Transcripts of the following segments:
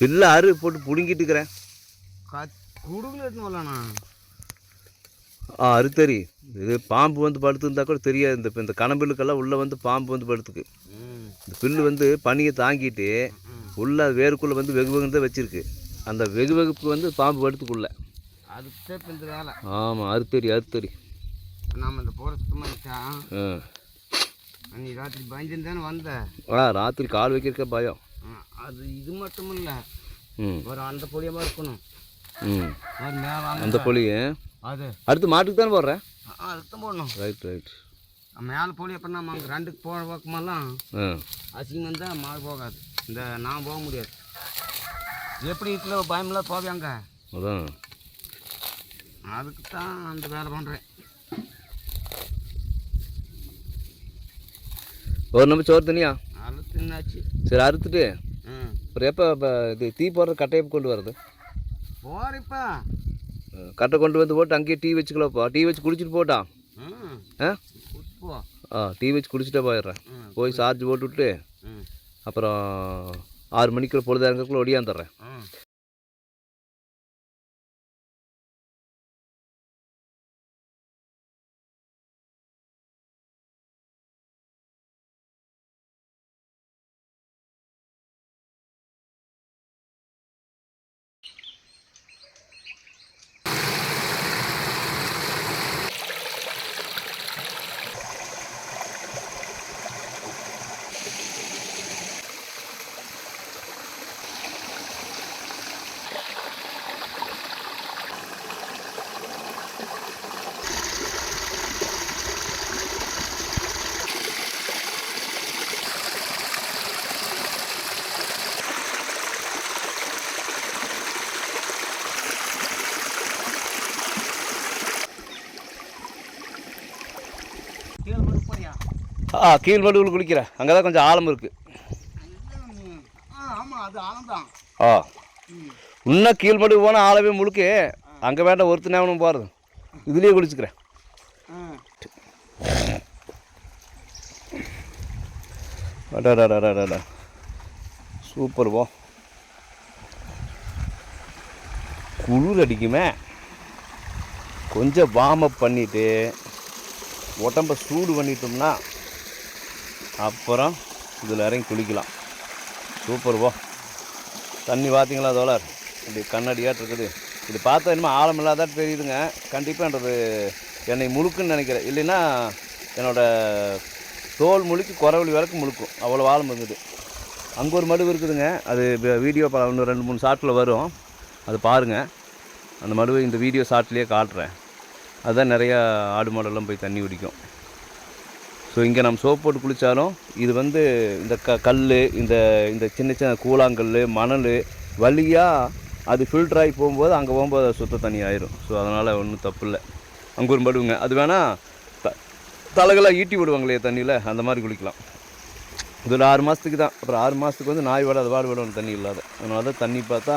பில்ல அரு போட்டு பிடுங்கிட்டு இருக்கிறேன். குடுகுல எடுத்துன்னு வரலாண்ணா ஆ அது தெரியும் இது பாம்பு வந்து படுத்துருந்தா கூட தெரியாது. இந்த இந்த கணம்பில்லுக்கெல்லாம் உள்ளே வந்து பாம்பு வந்து படுத்துக்கு. இந்த பில்லு வந்து பனியை தாங்கிட்டு உள்ள வேருக்குள்ளே வந்து வெகு வெகுன்னு தான் வச்சிருக்கு. அந்த வெகு வெகுப்பு வந்து பாம்பு படுத்துக்குள்ள. ஆமாம் அது தெரியும் நாம் இந்த போகிற சுத்தமாக இருக்கா ஆ. நீ ராத்திரி பயந்துன்னு வந்த. ஆ ராத்திரி கால் வைக்கிறக்க பயம். அது இது மட்டும் இல்லை ம். ஒரு அந்த பொடியமாக இருக்கணும். ம். அந்த பொலி அது. அடுத்து மாட்டுக்கு தானே போடுறேன் ஆ அதுதான் போடணும். ரைட் ரைட் மேலே போலி அப்புறம் நம்ம அங்கே ரெண்டுக்கு போகிற பக்கமெல்லாம் அசிங்கம் தான் மாடு போகாது. இந்த நான் போக முடியாது. எப்படி வீட்டில் பயமில்லாத போவாங்க அதான். அதுக்கு தான் அந்த வேலை பண்ணுறேன் ஒரு நம்ம சோறு தனியா அது தின்னாச்சு. சரி அறுத்துட்டு ம். அப்புறம் எப்போ இப்போ இது டீ போடுற கட்டையை எப்போ கொண்டு வர்றது? போகிறப்பா கட்டை கொண்டு வந்து போட்டு அங்கேயே டீ வச்சுக்கலாம்ப்பா டீ வச்சு குடிச்சிட்டு போட்டா? ம். ஆ? டீ வச்சு குடிச்சிட்டே போயிடுறேன் போய் சார்ஜ் போட்டு விட்டு ம். அப்புறம் ஆறு மணிக்குள்ள பொழுது இறங்கக்குள்ள ஒடியாந்துடுறேன் ம் கீழே மட்டும் போறியா ஆ கீழ் மடுவில் குளிக்கிறேன் அங்கே தான் கொஞ்சம் ஆழம் இருக்குது ஆ இன்னும் கீழ் மடுவு போனால் ஆளவே முழுக்க. அங்கே வேண்டாம் ஒருத்தனே அவனும் போகிறது இதுலேயே குளிச்சுக்கிறேன். அடாடாடாடாடா சூப்பர் போ. குளிர் அடிக்குமே. கொஞ்சம் வார்ம் அப் பண்ணிவிட்டு உடம்ப சூடு பண்ணிட்டோம்னா அப்புறம் இதில் இறங்கி குளிக்கலாம். சூப்பர் போ. தண்ணி பார்த்தீங்களா தோழர்? இப்படி கண்ணடியாட்டு இருக்குது. இது பார்த்தா என்னமோ ஆழம் இல்லாதாட்டு தெரியுதுங்க. கண்டிப்பாகன்றது என்னை முழுக்குன்னு நினைக்கிறேன். இல்லைன்னா என்னோடய தோல் முழுக்கி குறவழி வரைக்கும் முழுக்கும். அவ்வளோ ஆழம் இருந்தது. அங்கே ஒரு மடுவு இருக்குதுங்க. அது வீடியோ பா இன்னும் ரெண்டு மூணு ஷாட்டில் வரும். அது பாருங்கள் அந்த மடுவை இந்த வீடியோ ஷாட்லேயே காட்டுறேன். அதுதான் நிறையா ஆடு மாடெல்லாம் போய் தண்ணி குடிக்கும். ஸோ இங்கே நம்ம சோப் போட்டு குளித்தாலும் இது வந்து இந்த க கல் இந்த இந்த சின்ன சின்ன கூழாங்கல் மணல் வழியாக அது ஃபில்டர் ஆகி போகும்போது அங்கே போகும்போது அது சுத்த தண்ணி ஆயிரும். ஸோ அதனால் ஒன்றும் தப்பு இல்லை அங்கூரும் ஒரு அது வேணால் த தலைகளாக ஈட்டி விடுவாங்களே தண்ணியில் அந்த மாதிரி குளிக்கலாம். இது ஒரு ஆறு மாதத்துக்கு தான். அப்புறம் ஆறு மாதத்துக்கு வந்து நாய் விட அது வாடு விடணும் தண்ணி இல்லாத. அதனால தான் தண்ணி பார்த்தா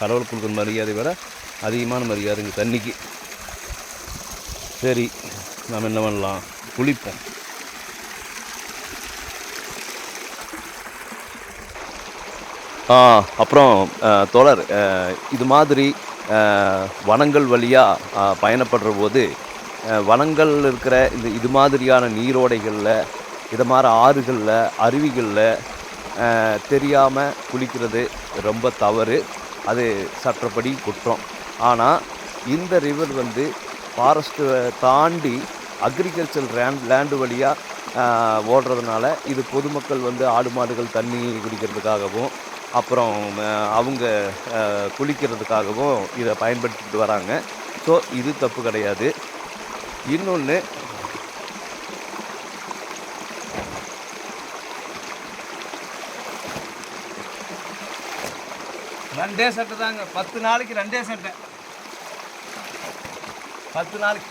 கடவுள் கொடுக்குற மரியாதை விட அதிகமான மரியாதைங்க தண்ணிக்கு. சரி நாம் என்ன பண்ணலாம்? குளிப்போம். அப்புறம் தோழர் இது மாதிரி வனங்கள் வழியாக பயணப்படுற போது வனங்கள் இருக்கிற இந்த இது மாதிரியான நீரோடைகளில் இது மாதிரி ஆறுகளில் அருவிகளில் தெரியாமல் குளிக்கிறது ரொம்ப தவறு. அது சட்டப்படி குற்றம். ஆனால் இந்த ரிவர் வந்து ஃபாரஸ்ட்டு தாண்டி அக்ரிகல்ச்சர் லேண்ட் லேண்டு வழியாக ஓடுறதுனால இது பொதுமக்கள் வந்து ஆடு மாடுகள் தண்ணி குடிக்கிறதுக்காகவும் அப்புறம் அவங்க குளிக்கிறதுக்காகவும் இதை பயன்படுத்திட்டு வராங்க. ஸோ இது தப்பு கிடையாது. இன்னொன்று ரெண்டே சட்டை தாங்க. பத்து நாளைக்கு ரெண்டே சட்டை பத்து நாளைக்கு.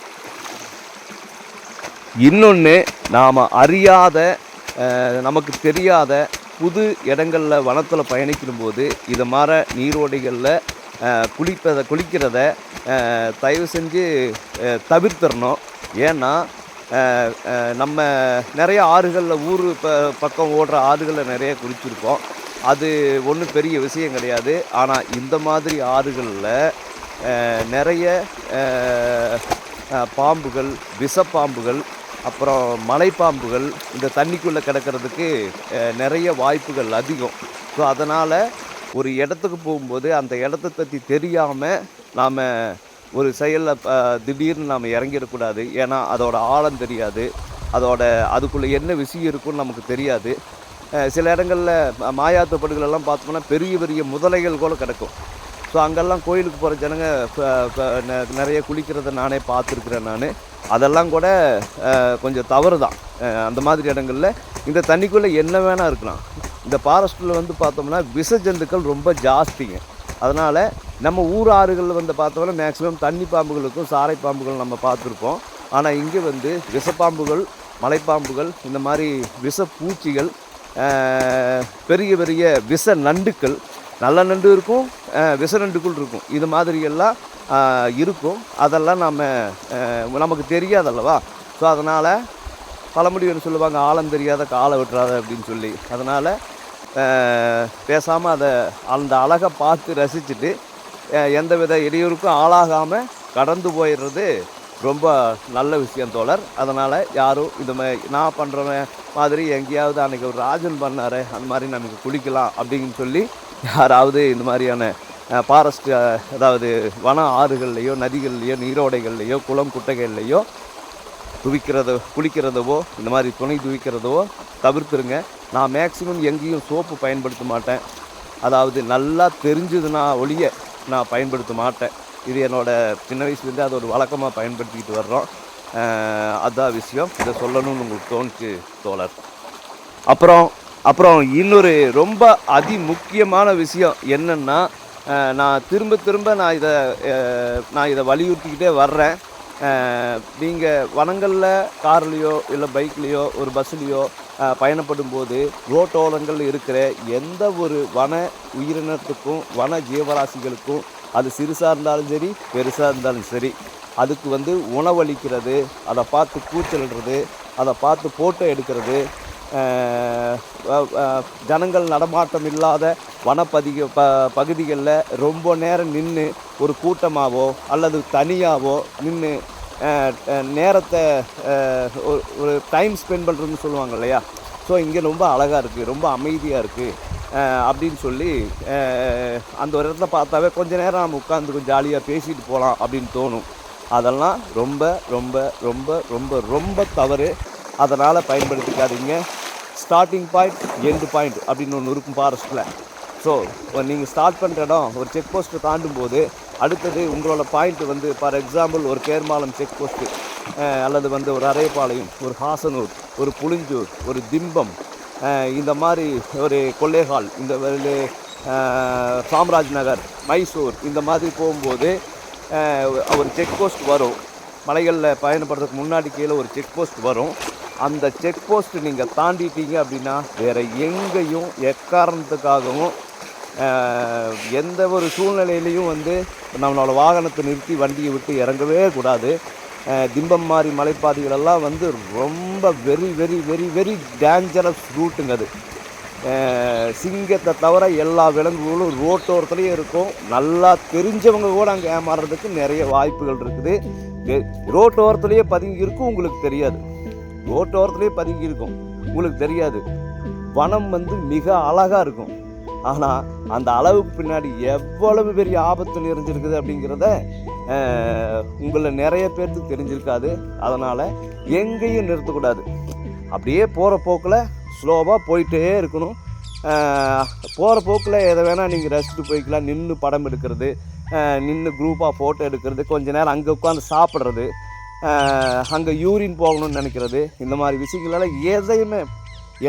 இன்னொன்று நாம் அறியாத நமக்கு தெரியாத புது இடங்களில் வனத்தில் பயணிக்கும்போது இதை மாதிரி நீரோடைகளில் அஹ், குளிப்பதை குளிக்கிறத தயவு செஞ்சு தவிர்த்தரணும் ஏன்னா நம்ம நிறைய ஆறுகளில் ஊர் ப பக்கம் ஓடுற ஆறுகளில் நிறைய குளிச்சிருக்கோம் அது ஒன்றும் பெரிய விஷயம் கிடையாது. ஆனால் இந்த மாதிரி ஆறுகளில் நிறைய பாம்புகள் விஷப்பாம்புகள் அப்புறம் மலைப்பாம்புகள் இந்த தண்ணிக்குள்ளே கிடக்கிறதுக்கு நிறைய வாய்ப்புகள் அதிகம். ஸோ அதனால் ஒரு இடத்துக்கு போகும்போது அந்த இடத்த பற்றி தெரியாமல் நாம் ஒரு செயலில் திடீர்னு நாம் இறங்கிடக்கூடாது ஏன்னா அதோட ஆழம் தெரியாது. அதோட அதுக்குள்ளே என்ன விஷயம் இருக்குன்னு நமக்கு தெரியாது. சில இடங்களில் மாயாத்தப்படுகளெல்லாம் பார்த்தோம்னா பெரிய பெரிய முதலைகள் கூட கிடக்கும். ஸோ அங்கெல்லாம் கோயிலுக்கு போகிற ஜனங்க நிறைய குளிக்கிறத நானே பார்த்துருக்குறேன் நான். அதெல்லாம் கூட கொஞ்சம் தவறு தான் அந்த மாதிரி இடங்களில் இந்த தண்ணிக்குள்ளே என்ன வேணால் இருக்கலாம். இந்த ஃபாரஸ்ட்டில் வந்து பார்த்தோம்னா விஷ ஜந்துக்கள் ரொம்ப ஜாஸ்திங்க. அதனால் நம்ம ஊர் ஆறுகளில் வந்து பார்த்தோம்னா மேக்ஸிமம் தண்ணி பாம்புகளுக்கும் சாரை பாம்புகள் நம்ம பார்த்துருப்போம். ஆனால் இங்கே வந்து விஷப்பாம்புகள் மலைப்பாம்புகள் இந்த மாதிரி விஷ பூச்சிகள் பெரிய பெரிய விஷ நண்டுக்கள் நல்ல நண்டு இருக்கும் விஷ நண்டுக்குள் இருக்கும். இது மாதிரியெல்லாம் இருக்கும். அதெல்லாம் நம்ம நமக்கு தெரியாதல்லவா? ஸோ அதனால் பழமொழின்னு சொல்லுவாங்க? ஆழம் தெரியாத காலை விட்டுறாத அப்படின்னு சொல்லி. அதனால் பேசாமல் அதை அந்த அழகை பார்த்து ரசிச்சுட்டு எந்த வித இடையூறுக்கும் ஆளாகாமல் கடந்து போயிடுறது ரொம்ப நல்ல விஷயம் தோழர். அதனால் யாரும் இது மாதிரி நான் பண்ணுறவன் மாதிரி எங்கேயாவது அன்றைக்கி ஒரு ராஜன் பண்ணார் அந்த மாதிரி நமக்கு குளிக்கலாம் அப்படின்னு சொல்லி யாராவது இந்த மாதிரியான ஃபாரஸ்ட் அதாவது வன ஆறுகள்லையோ நதிகள்லையோ நீரோடைகள்லையோ குளம் குட்டைகள்லையோ துவிக்கிறதோ குளிக்கிறதவோ இந்த மாதிரி துணி துவிக்கிறதவோ தவிர்த்துருங்க. நான் மேக்ஸிமம் எங்கேயும் சோப்பு பயன்படுத்த மாட்டேன். அதாவது நல்லா தெரிஞ்சதுன்னா ஒழிய நான் பயன்படுத்த மாட்டேன். இது என்னோடய சின்ன வயசுலேருந்து அது ஒரு வழக்கமாக பயன்படுத்திக்கிட்டு வர்றோம். அதான் விஷயம். இதை சொல்லணும்னு உங்களுக்கு தோணுச்சு தோழர். அப்புறம் அப்புறம் இன்னொரு ரொம்ப அதி முக்கியமான விஷயம் என்னென்னா நான் திரும்ப திரும்ப நான் இதை நான் இதை வலியுறுத்திக்கிட்டே வர்றேன். நீங்கள் வனங்களில் கார்லேயோ இல்லை பைக்லேயோ ஒரு பஸ்லேயோ பயணப்படும் போது ரோட்டோரங்கள் இருக்கிற எந்த ஒரு வன உயிரினத்துக்கும் வன ஜீவராசிகளுக்கும் அது சிறுசாக இருந்தாலும் சரி பெருசாக இருந்தாலும் சரி அதுக்கு வந்து உணவளிக்கிறது அதை பார்த்து கூச்சலிடுறது அதை பார்த்து ஃபோட்டோ எடுக்கிறது ஜனங்கள் நடமாட்டம் இல்லாத வனப்பதிக ப பகுதிகளில் ரொம்ப நேரம் நின்று ஒரு கூட்டமாகவோ அல்லது தனியாகவோ நின்று நேரத்தை ஒரு ஒரு டைம் ஸ்பெண்ட் பண்ணுறதுன்னு சொல்லுவாங்க இல்லையா? ஸோ இங்கே ரொம்ப அழகாக இருக்குது ரொம்ப அமைதியாக இருக்குது அப்படின்னு சொல்லி அந்த ஒரு இடத்துல பார்த்தாவே கொஞ்ச நேரம் நம்ம உட்காந்துக்கும் ஜாலியாக பேசிட்டு போகலாம் அப்படின்னு தோணும். அதெல்லாம் ரொம்ப ரொம்ப ரொம்ப ரொம்ப ரொம்ப தவறு. அதனால் பயன்படுத்திக்காதீங்க. ஸ்டார்டிங் பாயிண்ட் எண்டு பாயிண்ட் அப்படின்னு ஒன்று இருக்கும் ஃபாரஸ்ட்டில் ஸோ நீங்கள் ஸ்டார்ட் பண்ணுற இடம் ஒரு செக் போஸ்ட்டை தாண்டும் போது அடுத்தது உங்களோட பாயிண்ட் வந்து ஃபார் எக்ஸாம்பிள் ஒரு கேர்மாலம் செக் போஸ்ட்டு அல்லது வந்து ஒரு அரைப்பாளையம் ஒரு ஹாசனூர் ஒரு புளிஞ்சூர் ஒரு திம்பம் இந்த மாதிரி ஒரு கொள்ளைகால் இந்த சாம்ராஜ் நகர் மைசூர் இந்த மாதிரி போகும்போது ஒரு செக் போஸ்ட் வரும். மலைகளில் பயணப்படுறதுக்கு முன்னாடி கீழே ஒரு செக் போஸ்ட் வரும். அந்த செக் போஸ்ட் நீங்கள் தாண்டிட்டீங்க அப்படின்னா வேறு எங்கேயும் எக்காரணத்துக்காகவும் எந்த ஒரு சூழ்நிலையிலையும் வந்து நம்மளோட வாகனத்தை நிறுத்தி வண்டியை விட்டு இறங்கவே கூடாது. திம்பம் மாதிரி மலைப்பாதைகளெல்லாம் வந்து ரொம்ப very very very very dangerous ரூட்டுங்க அது. சிங்கத்தை தவிர எல்லா விலங்குகளும் ரோட்டோரத்துலேயும் இருக்கும். நல்லா தெரிஞ்சவங்க கூட அங்கே ஏமாறுறதுக்கு நிறைய வாய்ப்புகள் இருக்குது. ரோட்டோரத்துலேயே பதுங்கி இருக்கும் உங்களுக்கு தெரியாது. ரோட்டோரத்துலேயே பதுங்கி இருக்கும். உங்களுக்கு தெரியாது. வனம் வந்து மிக அழகாக இருக்கும். ஆனால் அந்த அளவுக்கு பின்னாடி எவ்வளவு பெரிய ஆபத்து நிறைஞ்சிருக்குது அப்படிங்கிறத உங்களை நிறைய பேர்த்துக்கு தெரிஞ்சிருக்காது. அதனால் எங்கேயும் நிறுத்தக்கூடாது. அப்படியே போகிற போக்கில் ஸ்லோவாக போயிட்டே இருக்கணும். போகிற போக்கில் எதை வேணால் நீங்கள் ரசிச்சுட்டு போய்க்கலாம். நின்று படம் எடுக்கிறது நின்று குரூப்பாக ஃபோட்டோ எடுக்கிறது கொஞ்ச நேரம் அங்கே உட்காந்து சாப்பிட்றது அங்கே யூரின் போகணும்னு நினைக்கிறது. இந்த மாதிரி விஷயங்களெல்லாம் எதையுமே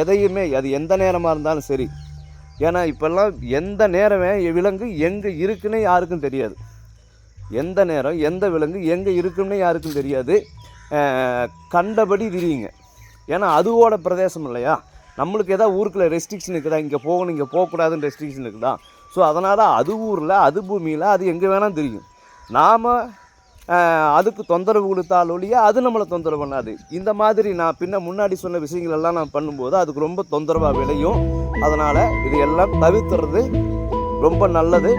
எதையுமே அது எந்த நேரமாக இருந்தாலும் சரி. ஏன்னா இப்போல்லாம் எந்த நேரமே விலங்கு எங்கே இருக்குன்னு யாருக்கும் தெரியாது. எந்த நேரம் எந்த விலங்கு எங்கே இருக்குன்னு யாருக்கும் தெரியாது. கண்டபடி திரியுங்க. ஏன்னா அதுவோட பிரதேசம் இல்லையா? நம்மளுக்கு எதாவது ஊருக்குள்ள ரெஸ்ட்ரிக்ஷன் இருக்குதா? இங்கே போகணும் இங்கே போகக்கூடாதுன்னு ரெஸ்ட்ரிக்ஷன் இருக்குதா? ஸோ அதனால் அது ஊரில் அது பூமியில் அது எங்கே வேணாலும் தெரியும். நாம் அதுக்கு தொந்தரவு கொடுத்தால் ஒழிய அது நம்மளை தொந்தரவு பண்ணாது. இந்த மாதிரி நான் பின்ன முன்னாடி சொன்ன விஷயங்கள் எல்லாம் நான் பண்ணும்போது அதுக்கு ரொம்ப தொந்தரவாக விளையும். அதனால் இது எல்லாம் தவிர்த்துறது ரொம்ப நல்லது.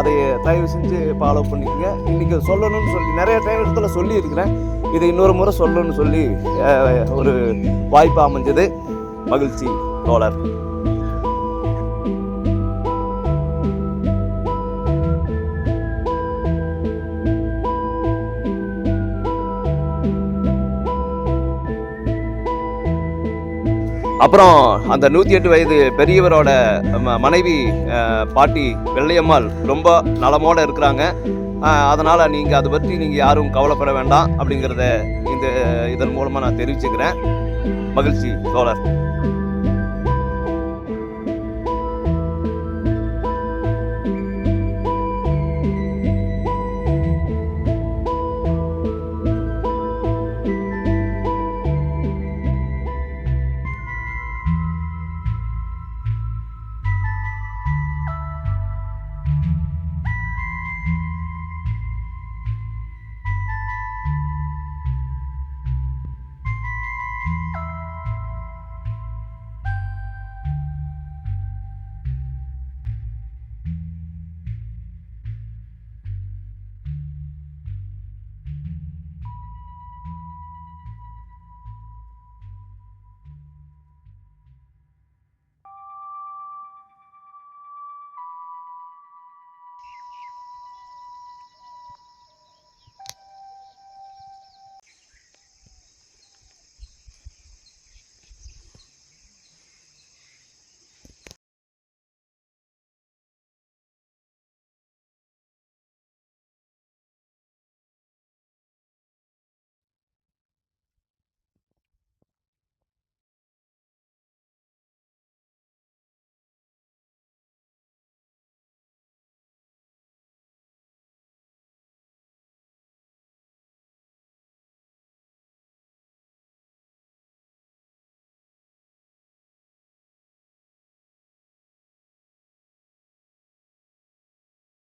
அதை தயவு செஞ்சு ஃபாலோ பண்ணிக்கோங்க. இன்றைக்கி சொல்லணும்னு சொல்லி நிறைய டைம் இடத்துல சொல்லியிருக்கிறேன். இதை இன்னொரு முறை சொல்லணும்னு சொல்லி ஒரு வாய்ப்பு அமைஞ்சது. மகிழ்ச்சி தோழர். அப்புறம் அந்த நூற்றி எட்டு வயது பெரியவரோட மனைவி பாட்டி வெள்ளையம்மாள் ரொம்ப நலமோடு இருக்கிறாங்க. அதனால் நீங்கள் அதை பற்றி நீங்கள் யாரும் கவலைப்பட வேண்டாம் அப்படிங்கிறத இந்த இதன் மூலமாக நான் தெரிவிச்சுக்கிறேன். மகிழ்ச்சி தோழர்